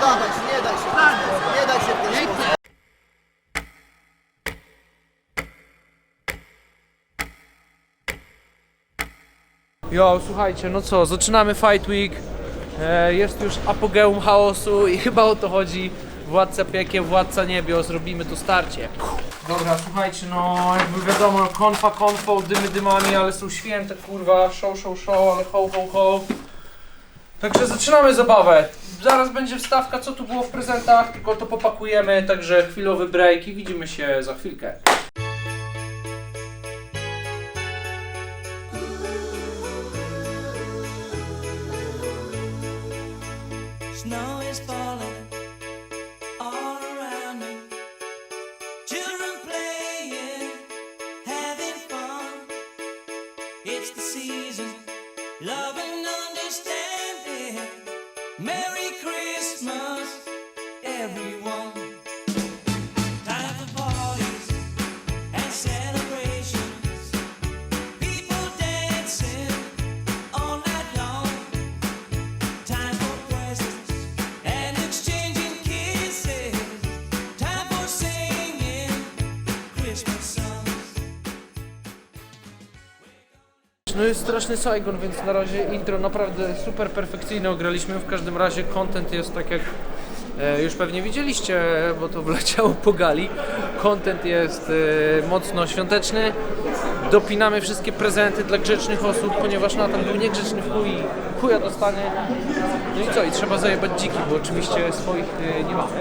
dawać, nie daj się. Nie daj się w ten sposób. Jo, słuchajcie, no co, zaczynamy Fight Week. E, jest już apogeum chaosu i chyba o to chodzi. Władca piekieł, władca niebios, robimy to starcie. Dobra, słuchajcie, no jakby wiadomo, konfa konfą, dymy dymami, ale są święte, kurwa, show, show, show, ale ho, ho, ho. Także zaczynamy zabawę. Zaraz będzie wstawka, co tu było w prezentach, tylko to popakujemy, także chwilowy break i widzimy się za chwilkę. It's the season, love and understanding. No jest straszny Saigon, więc na razie intro naprawdę super perfekcyjne ograliśmy. W każdym razie content jest tak jak już pewnie widzieliście, bo to wleciało po gali. Content jest e, mocno świąteczny. Dopinamy wszystkie prezenty dla grzecznych osób, ponieważ Natan był niegrzeczny w chuj chuja dostanie. No i co? I trzeba zajebać dziki, bo oczywiście swoich e, nie mamy.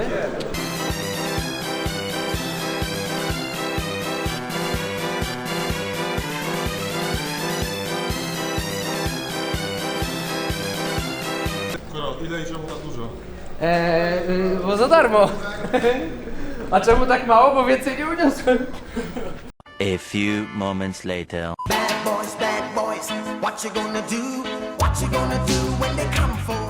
Eee, y, bo za darmo. A czemu tak mało? Bo więcej nie uniosłem. A few moments later. Bad boys, bad boys, what you gonna do? What you gonna do when they come for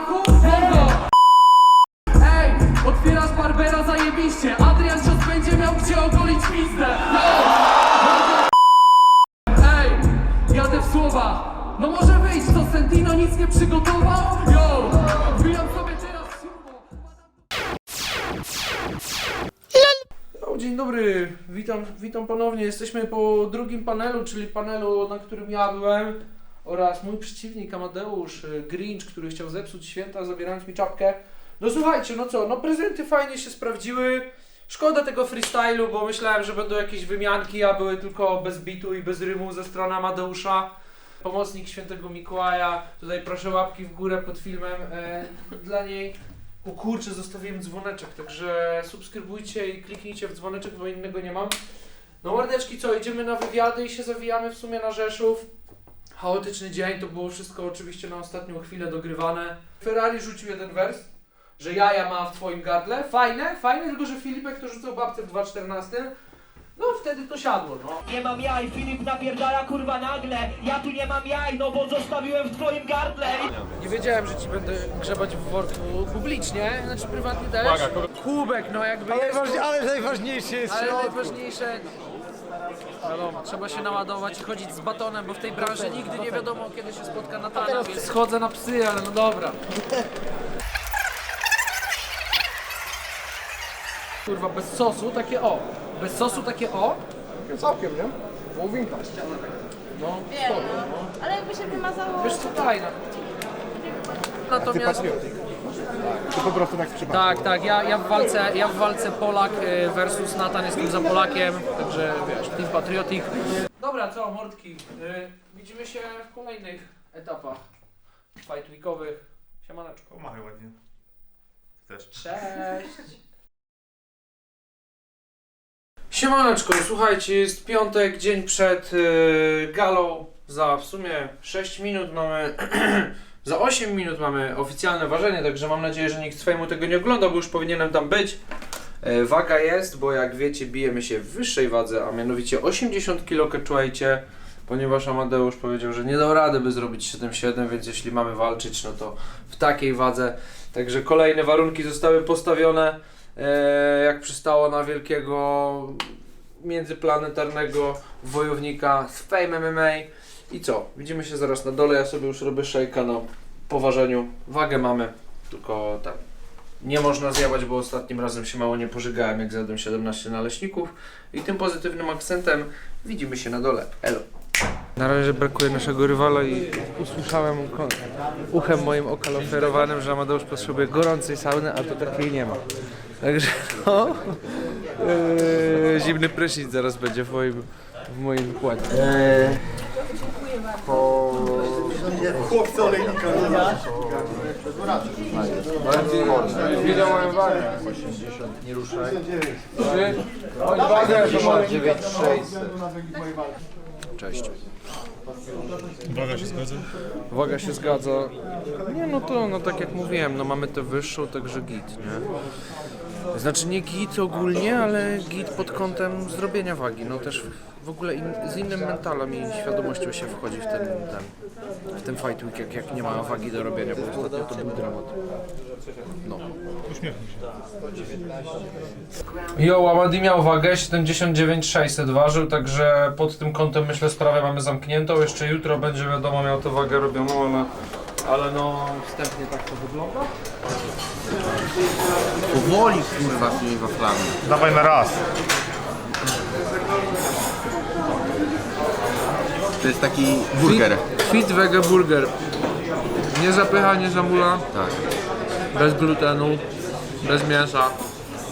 Polaku? Wolno! Ej, otwierasz Barbera zajebiście. Adrian Cios będzie miał gdzie ogolić pizdę. No! Ej, jadę w słowa. No może wyjść, co Sentino nic nie przygotował? Yo, wbijam sobie teraz dzień dobry, witam, witam ponownie. Jesteśmy po drugim panelu, czyli panelu, na którym ja byłem oraz mój przeciwnik Amadeusz y, Grinch, który chciał zepsuć święta, zabierając mi czapkę. No słuchajcie, no co, no prezenty fajnie się sprawdziły. Szkoda tego freestylu, bo myślałem, że będą jakieś wymianki, a były tylko bez bitu i bez rymu ze strony Amadeusza. Pomocnik świętego Mikołaja. Tutaj proszę łapki w górę pod filmem e, dla niej. O kurczę, zostawiłem dzwoneczek, także subskrybujcie i kliknijcie w dzwoneczek, bo innego nie mam. No mordeczki, co, idziemy na wywiady i się zawijamy w sumie na Rzeszów. Chaotyczny dzień, to było wszystko oczywiście na ostatnią chwilę dogrywane. Ferrari rzucił jeden wers, że jaja ma w twoim gardle. Fajne, fajne, tylko że Filipek to rzucał babce w 2.14. No wtedy to siadło, no. Nie mam jaj, Filip napierdala kurwa nagle Ja tu nie mam jaj, no bo zostawiłem w twoim gardle Nie wiedziałem, że ci będę grzebać w worku publicznie, znaczy prywatnie też. Kubek, no jakby jest to... Ale najważniejsze jest Ale najważniejsze, wiadomo, trzeba się naładować i chodzić z batonem, bo w tej branży nigdy nie wiadomo, kiedy się spotka Natana, więc schodzę na psy, ale no dobra. Kurwa, bez sosu takie o. Bez sosu takie o. Całkiem, nie? Wołowinka. No, Wiem, spoko, no. no. Ale jakby się wymazało... Wiesz co, fajna. Natomiast... Patriotyk. Czy po prostu tak w przypadku? Tak, tak, ja, ja, w walce, ja w walce Polak y, versus Natan jestem za Polakiem, także wiesz, Team Patriotic. Dobra, co, mordki, y, widzimy się w kolejnych etapach fight weekowych. Siemaneczko. Pomachaj ładnie. Też. Cześć! Siemaneczko, słuchajcie, jest piątek, dzień przed yy, galą. Za w sumie 6 minut mamy. za 8 minut mamy oficjalne ważenie, także mam nadzieję, że nikt fejmu tego nie ogląda, bo już powinienem tam być. E, waga jest, bo jak wiecie, bijemy się w wyższej wadze, a mianowicie 80 kg czułajcie, ponieważ Amadeusz powiedział, że nie dał rady, by zrobić 7-7, więc jeśli mamy walczyć, no to w takiej wadze. Także kolejne warunki zostały postawione, e, jak przystało na wielkiego międzyplanetarnego wojownika z Fame MMA. I co? Widzimy się zaraz na dole. Ja sobie już robię szejka na poważeniu. Wagę mamy, tylko tak. Nie można zjebać, bo ostatnim razem się mało nie pożygałem, jak zjadłem 17 naleśników. I tym pozytywnym akcentem widzimy się na dole. Elo. Na razie brakuje naszego rywala i usłyszałem uchem moim okaloferowanym, że Amadeusz potrzebuje gorącej sauny, a to takiej nie ma. Także no, yy, zimny prysznic zaraz będzie w moim, w moim wykładzie. Chłopcy olejnika. Widzę moją wagę. Nie ruszaj. Trzy, chodź wagę, 9600. Cześć. Uwaga się zgadza? Waga się zgadza. Nie no to, no tak jak mówiłem, no mamy tę wyższą, także git, nie? Znaczy nie git ogólnie, ale git pod kątem zrobienia wagi. No też w ogóle in, z innym mentalem i świadomością się wchodzi w ten, ten, w ten fight week, jak, jak nie ma wagi do robienia, bo ostatnio to był dramat. No. Uśmiechnij się. Jo, Amadi miał wagę 79,600 ważył, także pod tym kątem myślę sprawę mamy zamkniętą. Jeszcze jutro będzie wiadomo miał tę wagę robioną, ale, ale no wstępnie tak to wygląda. Powoli kurwa z tymi waflami. Dawaj na raz. To jest taki burger. Fit Vega Burger. Nie zapycha, nie zamula, Tak. bez glutenu, bez mięsa,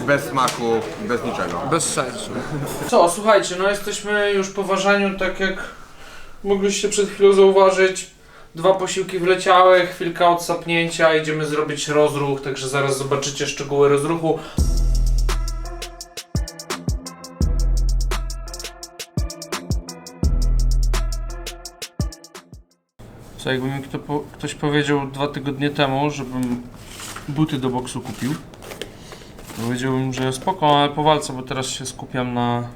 Bez smaku, bez niczego. bez serca. Co, słuchajcie, no jesteśmy już po ważeniu, tak jak mogliście przed chwilą zauważyć. Dwa posiłki wleciały, chwilka odsapnięcia, idziemy zrobić rozruch, także zaraz zobaczycie szczegóły rozruchu. Co jakby mi kto ktoś powiedział dwa tygodnie temu, żebym buty do boksu kupił, to powiedziałbym, że spoko, ale po walce, bo teraz się skupiam na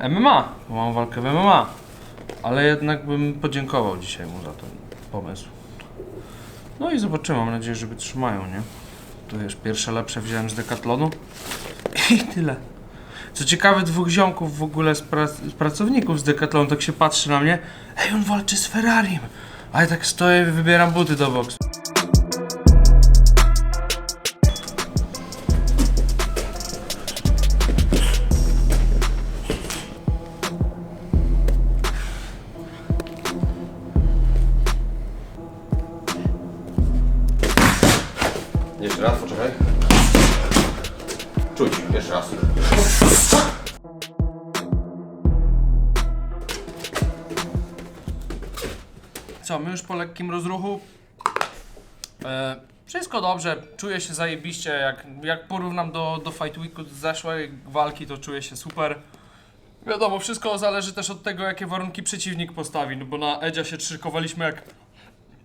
yy, MMA, bo mam walkę w MMA. Ale jednak bym podziękował dzisiaj mu za ten pomysł. No i zobaczymy, mam nadzieję, że wytrzymają, nie? Tu wiesz, pierwsze lepsze wziąłem z Decathlonu i tyle. Co ciekawe, dwóch ziomków w ogóle z, prac- z pracowników z Decathlonu tak się patrzy na mnie. Ej, on walczy z Ferrarim. A ja tak stoję i wybieram buty do boksu. Lekkim rozruchu. E, wszystko dobrze, czuję się zajebiście. Jak, jak porównam do, do Fight Weeku z zeszłej walki, to czuję się super. Wiadomo, wszystko zależy też od tego, jakie warunki przeciwnik postawi, no bo na Edzia się szykowaliśmy jak...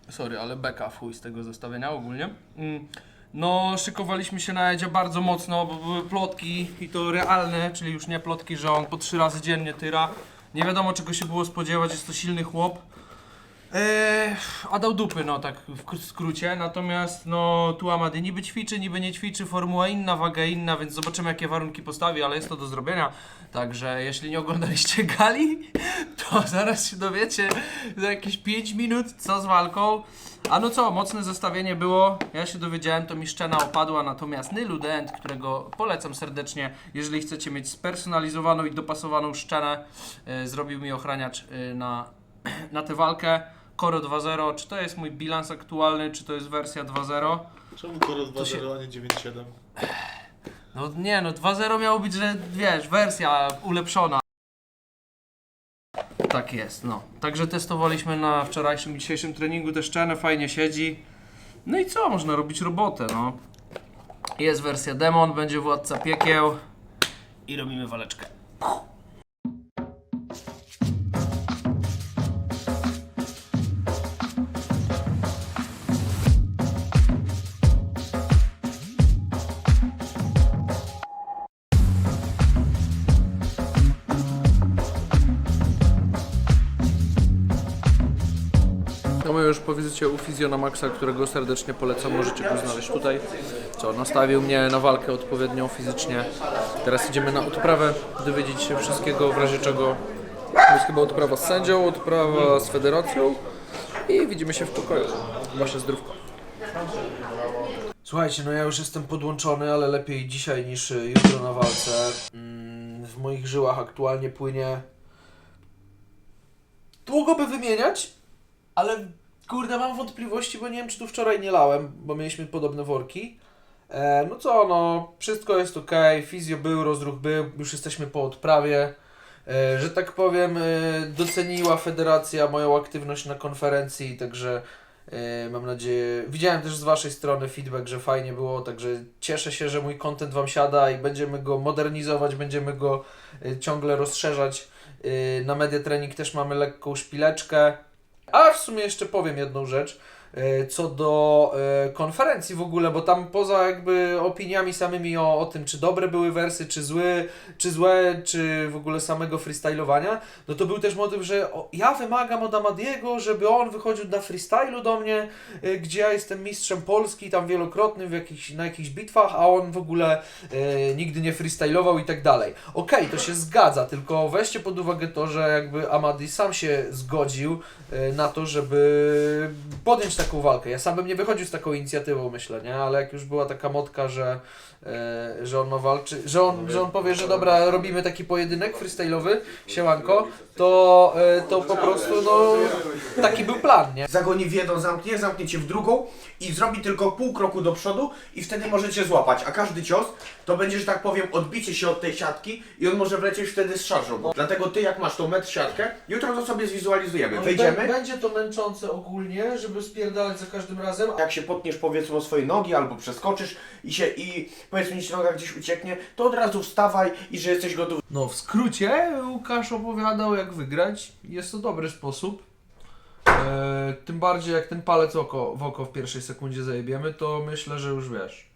Sorry, ale beka chuj z tego zestawienia ogólnie. Mm. No, szykowaliśmy się na Edzia bardzo mocno, bo były plotki i to realne, czyli już nie plotki, że on po trzy razy dziennie tyra. Nie wiadomo czego się było spodziewać, jest to silny chłop. Eee, a dał dupy, no tak w skrócie. Natomiast no tu Amady niby ćwiczy, niby nie ćwiczy, formuła inna, waga inna, więc zobaczymy jakie warunki postawi, ale jest to do zrobienia. Także jeśli nie oglądaliście gali, to zaraz się dowiecie za jakieś 5 minut co z walką. A no co, mocne zestawienie było. Ja się dowiedziałem, to mi szczena opadła, natomiast Nylu Dent, którego polecam serdecznie, jeżeli chcecie mieć spersonalizowaną i dopasowaną szczenę, e, zrobił mi ochraniacz e, na, na tę walkę. Koro 2.0, czy to jest mój bilans aktualny, czy to jest wersja 2.0? Czemu roz 2-0, a nie 9-7? No nie, no 2-0 miało być, że wiesz, wersja ulepszona. Tak jest, no. Także testowaliśmy na wczorajszym i dzisiejszym treningu te szczene, fajnie siedzi. No i co, można robić robotę, no. Jest wersja demon, będzie władca piekieł i robimy waleczkę. No my już po wizycie u Fizjona Maxa, którego serdecznie polecam, możecie go znaleźć tutaj. Co, nastawił mnie na walkę odpowiednią fizycznie. Teraz idziemy na odprawę, dowiedzieć się wszystkiego, w razie czego jest chyba odprawa z sędzią, odprawa z federacją i widzimy się w pokoju. Wasze zdrówko. Słuchajcie, no ja już jestem podłączony, ale lepiej dzisiaj niż jutro na walce. Mm, W moich żyłach aktualnie płynie... Długo by wymieniać, ale kurde, mam wątpliwości, bo nie wiem, czy tu wczoraj nie lałem, bo mieliśmy podobne worki. E, no co, no, wszystko jest ok, fizjo był, rozruch był, już jesteśmy po odprawie. E, że tak powiem, e, doceniła federacja moją aktywność na konferencji, także e, mam nadzieję. Widziałem też z Waszej strony feedback, że fajnie było, także cieszę się, że mój content Wam siada i będziemy go modernizować, będziemy go e, ciągle rozszerzać. E, na Media Training też mamy lekką szpileczkę. A w sumie jeszcze powiem jedną rzecz co do e, konferencji w ogóle, bo tam poza jakby opiniami samymi o, o tym, czy dobre były wersy, czy zły, czy złe, czy w ogóle samego freestylowania, no to był też motyw, że ja wymagam od Amadiego, żeby on wychodził na freestylu do mnie, e, gdzie ja jestem mistrzem Polski, tam wielokrotnym w jakichś, na jakichś bitwach, a on w ogóle e, nigdy nie freestylował i tak dalej. Okej, to się zgadza, tylko weźcie pod uwagę to, że jakby Amadi sam się zgodził e, na to, żeby podjąć taką walkę. Ja sam bym nie wychodził z taką inicjatywą, myślę, nie? Ale jak już była taka motka, że, e, że on ma walczyć, że on, że on powie, że dobra, robimy taki pojedynek freestyle'owy, siełanko, to, e, to po prostu, no, taki był plan, nie? Zagoni w jedną, zamknie, zamknie cię w drugą i zrobi tylko pół kroku do przodu i wtedy możecie złapać, a każdy cios to będzie, że tak powiem, odbicie się od tej siatki i on może wlecieć wtedy z szarżą. Dlatego ty jak masz tą metr siatkę, jutro to sobie zwizualizujemy. Wejdziemy, Będzie to męczące ogólnie, żeby spierdalać za każdym razem, jak się potniesz powiedzmy o swoje nogi albo przeskoczysz i się i powiedzmy ci noga gdzieś ucieknie, to od razu wstawaj i że jesteś gotowy No w skrócie Łukasz opowiadał jak wygrać. Jest to dobry sposób. E, tym bardziej jak ten palec oko, w oko w pierwszej sekundzie zajebiemy, to myślę, że już wiesz.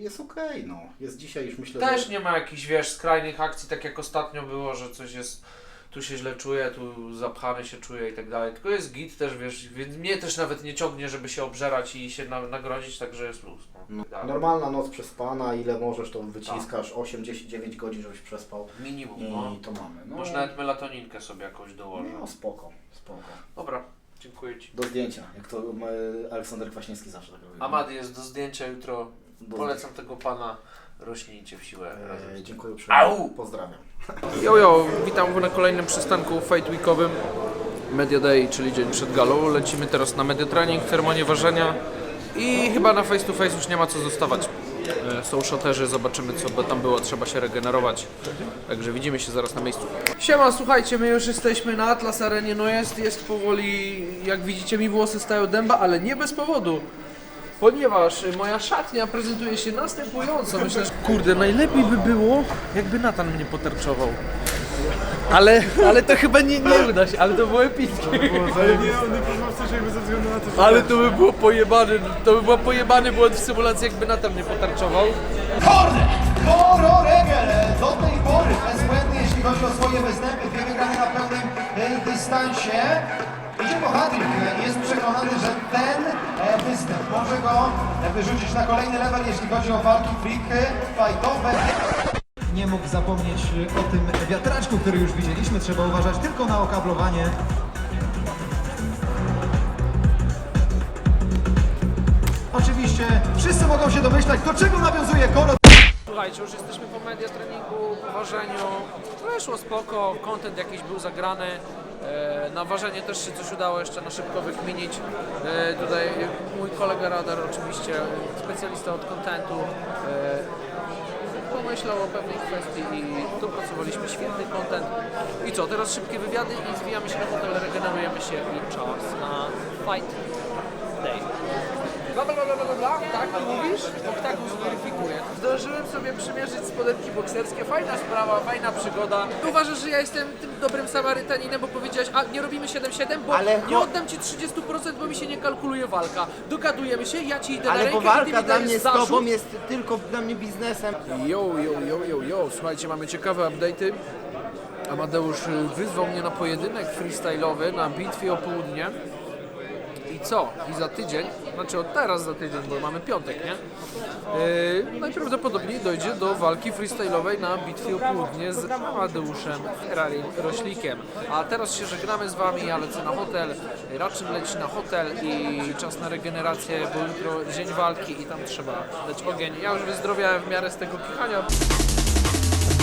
Jest okej, no. Jest dzisiaj już myślę, Też że... nie ma jakichś wiesz skrajnych akcji, tak jak ostatnio było, że coś jest tu się źle czuję, tu zapchany się czuję i tak dalej. Tylko jest git też, wiesz, więc mnie też nawet nie ciągnie, żeby się obżerać i się na, nagrodzić, także jest luz. No. No, Tak. normalna noc przespana, ile możesz to wyciskasz, 8, 10, 9 godzin, żebyś przespał Minimum, i no. to mamy. No, Może nawet melatoninkę sobie jakąś dołożę. no spoko, spoko. Dobra, dziękuję Ci. Do zdjęcia, jak to e, Aleksander Kwaśniewski zawsze tak robi. Amady jest do zdjęcia jutro. Do Polecam tego pana. Rośnijcie w siłę. E, dziękuję Au! uprzejmie, pozdrawiam. Jo, jo, witam na kolejnym przystanku Fight Weekowym. Media Day, czyli dzień przed galą. Lecimy teraz na media training, ceremonię ważenia i chyba na face to face już nie ma co zostawać. E, Są szoterzy, zobaczymy co by tam było, trzeba się regenerować. Także widzimy się zaraz na miejscu. Siema, słuchajcie, my już jesteśmy na Atlas Arenie. No jest, jest powoli, jak widzicie mi włosy stają dęba, ale nie bez powodu. Ponieważ moja szatnia prezentuje się następująco. Myślę, że kurde, najlepiej by było, jakby Natan mnie potarczował. Ale, ale to chyba nie, nie uda się, ale to było epickie. Ale nie, on nie poznał coś jakby ze względu na to, że... Ale to by było pojebane, to by był pojebany błąd w symulacji, jakby Natan mnie potarczował. Koro Regel do tej pory bezbłędny, jeśli chodzi o swoje występy, dwie wygrane na pełnym e, dystansie. Idzie bohater, jest przekonany, że ten e, występ może go e, wyrzucić na kolejny level, jeśli chodzi o walki freak fightowe. Nie mógł zapomnieć o tym wiatraczku, który już widzieliśmy. Trzeba uważać tylko na okablowanie. Oczywiście wszyscy mogą się domyślać, do czego nawiązuje Koro. Słuchajcie, już jesteśmy po media treningu, po ważeniu. Weszło spoko, content jakiś był zagrany. E, Na ważenie też się coś udało jeszcze na szybko wykminić. E, Tutaj mój kolega Radar oczywiście, specjalista od kontentu, e, pomyślał o pewnej kwestii i dopracowaliśmy świetny content. I co, teraz szybkie wywiady i zwijamy się na hotel, regenerujemy się i czas na fight tak mówisz? Oktagon zweryfikuje. Zdążyłem sobie przymierzyć spodenki bokserskie, fajna sprawa, fajna przygoda. Uważasz, że ja jestem tym dobrym Samarytaninem, bo powiedziałeś, a nie robimy 7-7, bo Ale nie cho- oddam ci 30%, bo mi się nie kalkuluje walka. Dogadujemy się, ja ci idę na Ale rękę bo i ty walka mi dla dajesz mnie z tobą jest tylko dla mnie biznesem. Yo, yo, yo, yo, yo, słuchajcie, mamy ciekawe update'y. Amadeusz y, wyzwał mnie na pojedynek freestyle'owy na bitwie o południe. Co? I za tydzień, znaczy od teraz za tydzień, bo mamy piątek, nie? Yy, najprawdopodobniej dojdzie do walki freestyle'owej na bitwie o południe z Amadeuszem Ferrari Roślikiem. A teraz się żegnamy z Wami, ja lecę na hotel, Raczym leci na hotel i czas na regenerację, bo jutro dzień walki i tam trzeba dać ogień. Ja już wyzdrowiałem w miarę z tego kichania.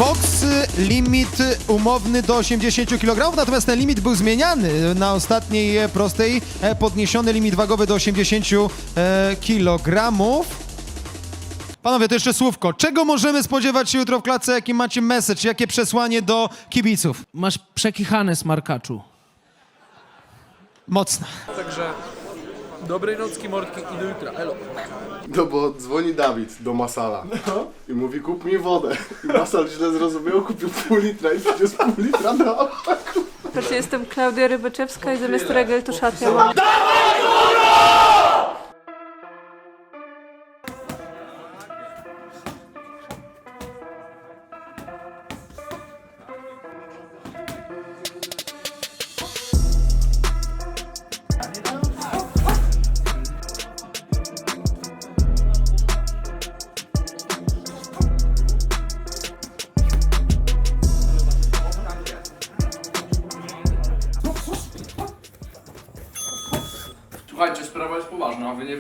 Y, limit umowny do 80 kg, natomiast ten limit był zmieniany na ostatniej e, prostej, e, podniesiony limit wagowy do 80 kg. Panowie, to jeszcze słówko. Czego możemy spodziewać się jutro w klatce? Jaki macie message? Jakie przesłanie do kibiców? Masz przekichane smarkaczu. Mocno. Także dobrej nocki, mordki i do jutra. Elo. No bo dzwoni Dawid do Masala i mówi kup mi wodę. I Masal źle zrozumiał, kupił pół litra i przecież pół litra dał. Znaczy jestem Klaudia Rybeczewska i zamiast regel to szatnia mam. Słuchajcie,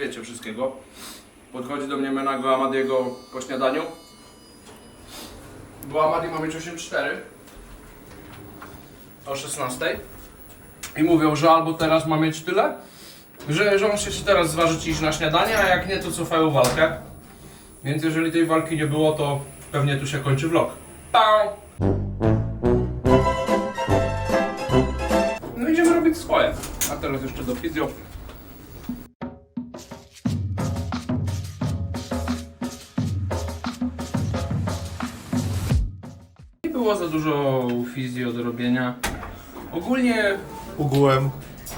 wiecie wszystkiego. Podchodzi do mnie Menago Amadiego po śniadaniu. Bo Amadi ma mieć 8-4 o 16 i mówią, że albo teraz ma mieć tyle, że, że on się teraz zważyć iść na śniadanie, a jak nie, to cofają walkę. Więc jeżeli tej walki nie było, to pewnie tu się kończy vlog. No idziemy robić swoje. A teraz jeszcze do fizjo. Było za dużo fizjo do robienia. Ogólnie Ogółem.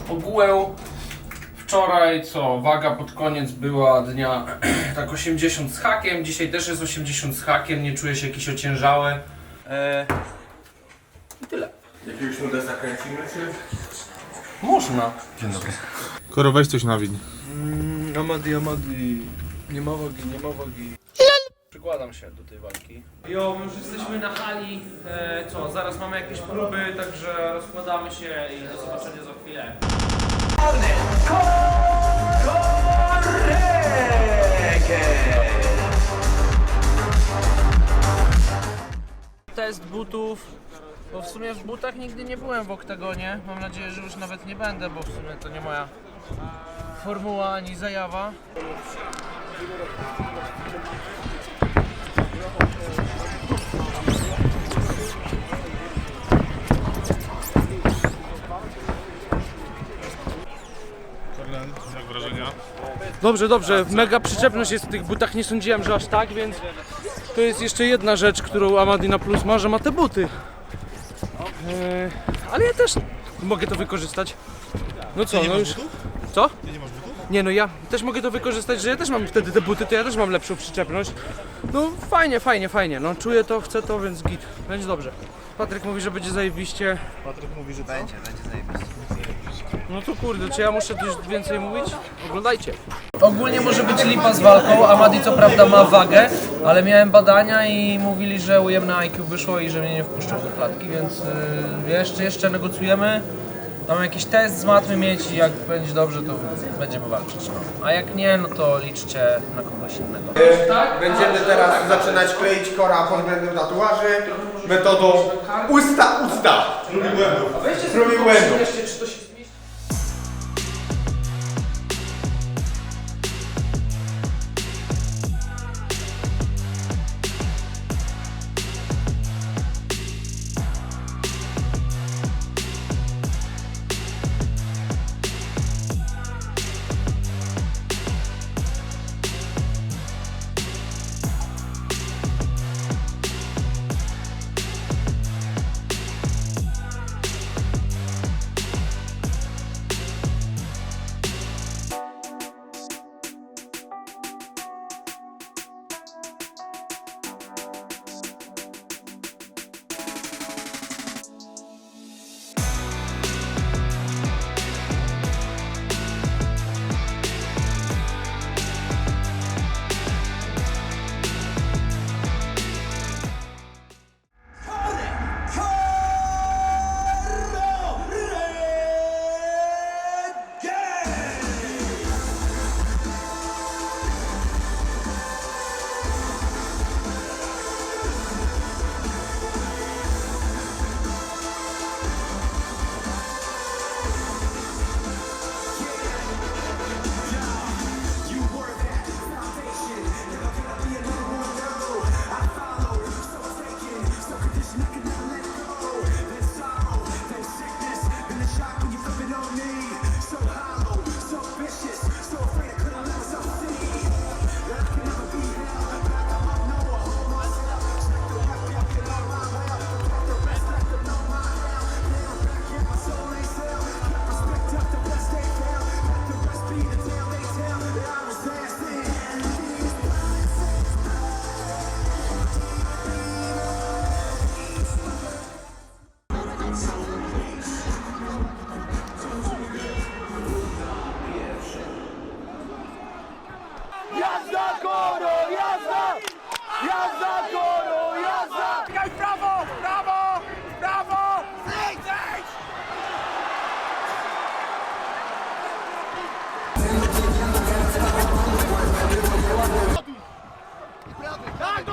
ogółem wczoraj co, waga pod koniec była dnia tak 80 z hakiem, dzisiaj też jest 80 z hakiem, nie czuję się jakiś ociężały. Eee, I tyle. Jakiegoś nuda zakręcimy, czy? Można. Koro, weź coś na win. Amadi, Amadi. Nie ma wagi, nie ma wagi. Przykładam się do tej walki. Jo, my już jesteśmy na hali. E, co, zaraz mamy jakieś próby, także rozkładamy się i do zobaczenia za chwilę. Test butów. Bo w sumie w butach nigdy nie byłem w oktagonie. Mam nadzieję, że już nawet nie będę, bo w sumie to nie moja formuła ani zajawa. Dobrze, dobrze. Mega przyczepność jest w tych butach. Nie sądziłem, że aż tak, więc to jest jeszcze jedna rzecz, którą Amadina Plus ma, że ma te buty. Eee, ale ja też mogę to wykorzystać. No co, no już. Co? Nie no ja też mogę to wykorzystać, że ja też mam wtedy te buty, to ja też mam lepszą przyczepność. No fajnie, fajnie, fajnie. No czuję to, chcę to, więc git. Będzie dobrze. Patryk mówi, że będzie zajebiście. Patryk mówi, że co? No to kurde, czy ja muszę coś więcej mówić? Oglądajcie. Ogólnie może być lipa z walką. Amadi co prawda ma wagę, ale miałem badania i mówili, że ujemne IQ wyszło i że mnie nie wpuszczą do klatki, więc y, jeszcze, jeszcze negocjujemy. Tam jakiś test z matmy mieć i jak będzie dobrze, to będziemy walczyć. No. A jak nie, no to liczcie na kogoś innego. Będziemy teraz zaczynać kleić kora pod względem tatuaży metodą usta usta. Próby błędów. Jeszcze, czy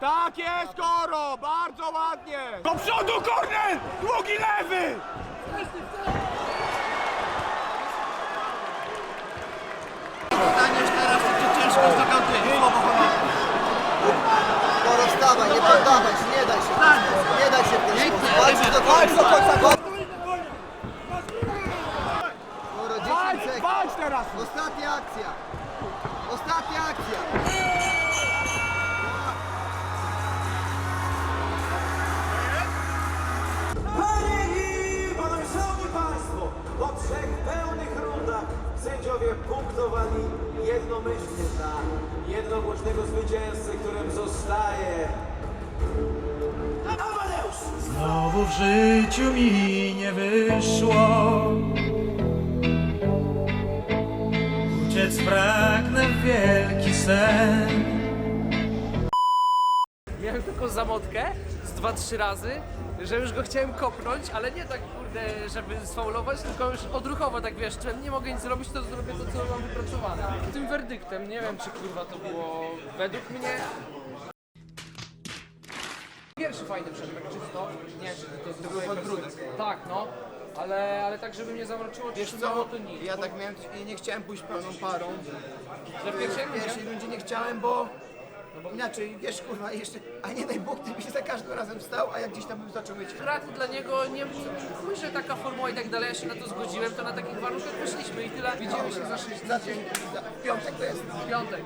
Tak jest koro, bardzo ładnie. Do przodu korner, długi lewy. Koro, wstawaj, nie poddawaj się, nie daj się. Nie daj się w ten sposób. Walczysz do końca. Koro, 10 Walcz teraz. Ostatnia akcja. Ostatnia akcja. Panie i panowie, szanowni państwo, po trzech pełnych rundach sędziowie punktowali jednomyślnie dla jednogłośnego zwycięzcy, którym zostaje Amadeusz! Znowu w życiu mi nie wyszło Uciec pragnę wielki sen Miałem taką zamotkę z 2-3 razy, że już go chciałem kopnąć, ale nie tak kurde, żeby sfaulować, tylko już odruchowo tak wiesz, czułem, nie mogę nic zrobić, to zrobię to, co mam wypracowane. Tym werdyktem, nie wiem czy kurwa to było według mnie. Pierwszy fajny przebieg, czysto, nie czy to, to był brudny. Tak, no. Ale, ale tak, żeby mnie zamroczyło, wiesz co, to nic. Ja tak miałem, nie chciałem pójść pełną parą. Że w pierwszej pierwszej rundzie nie chciałem, bo, inaczej, wiesz, kurwa, jeszcze, a nie daj Bóg, ty byś za każdym razem wstał, a jak gdzieś tam bym zaczął myć. Brat dla niego nie chuj, że taka formuła i tak dalej, ja się na to zgodziłem, to na takich warunkach poszliśmy i tyle. Widzimy się za 6 Za dzień, za, w piątek to jest. w piątek.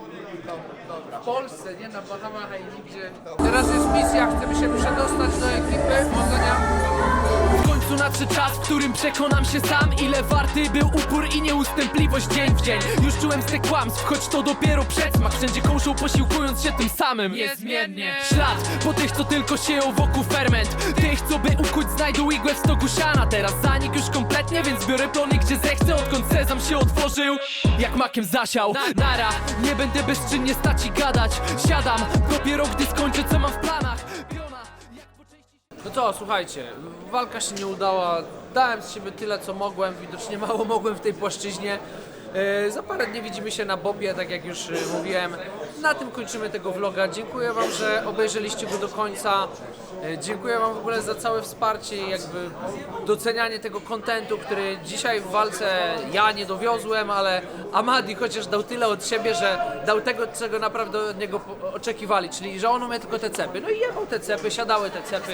W Polsce, nie na Bahamach i nigdzie. Teraz jest misja, chcemy się przedostać do ekipy. Powodzenia. Końcu nadszedł czas, w którym przekonam się sam Ile warty był upór i nieustępliwość dzień w dzień. Już czułem stek kłamstw, choć to dopiero przedsmak. Wszędzie kołżą posiłkując się tym samym. Niezmiennie. Ślad po tych, co tylko sieją wokół ferment. Tych, co by ukuć znajdą igłę w stogu siana. Teraz zanik już kompletnie, więc biorę plony gdzie zechcę. Odkąd sezam się otworzył, jak makiem zasiał. Nara, nie będę bezczynnie stać i gadać. Siadam, dopiero gdy skończę co mam w planach No co, słuchajcie, walka się nie udała. Dałem z siebie tyle, co mogłem. Widocznie mało mogłem w tej płaszczyźnie. E, za parę dni widzimy się na Bobie, tak jak już e, mówiłem. Na tym kończymy tego vloga. Dziękuję Wam, że obejrzeliście go do końca. E, dziękuję Wam w ogóle za całe wsparcie i jakby docenianie tego kontentu, który dzisiaj w walce ja nie dowiozłem, ale Amadi chociaż dał tyle od siebie, że dał tego, czego naprawdę od niego oczekiwali, czyli że on umie tylko te cepy. No i jebał te cepy, siadały te cepy,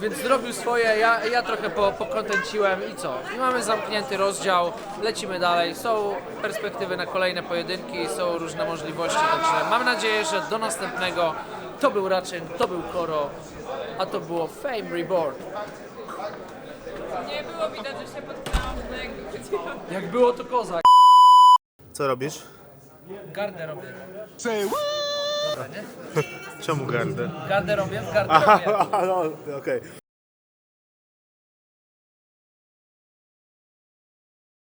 więc zrobił swoje, ja, ja trochę po, pokontenciłem i co? I mamy zamknięty rozdział, lecimy dalej, są perspektywy na kolejne pojedynki, są różne możliwości, także mam nadzieję, że do następnego. To był Raczyn, to był Koro, a to było Fame Reborn. Nie było widać, że się potknęłam, no jakby. Jak było to kozak. Co robisz? Gardę robię. Czemu gardę? Gardę robię, gardę robię. no, okej.